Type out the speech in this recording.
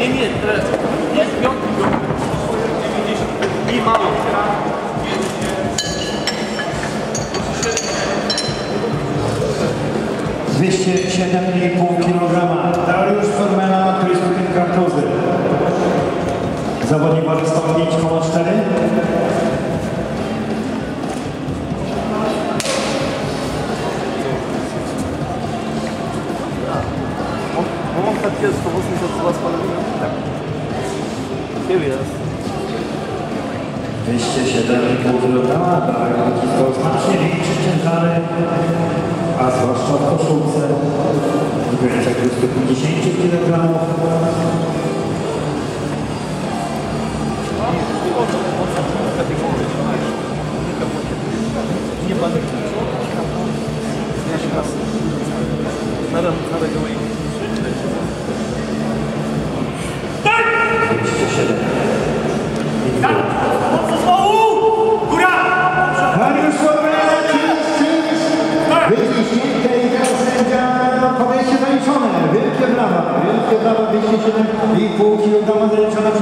Nie, nie, teraz. Jest piąty, piąty. 90. I mało. 207,5 kg. Dariusz Formela, który jest tym kartuzy. Zawodnik waży 105,4. Mam takie 180 was pan Tak. Here jest. 207,5 kg. To znacznie większe ciężary, a zwłaszcza w koszulce. W granicach 250 kg. Nie pan. Ja się raz. Nada, nada gołej. Wielkie brawa, wielkie brawa, 207,5 kg zaliczone przez Dariusza Formela.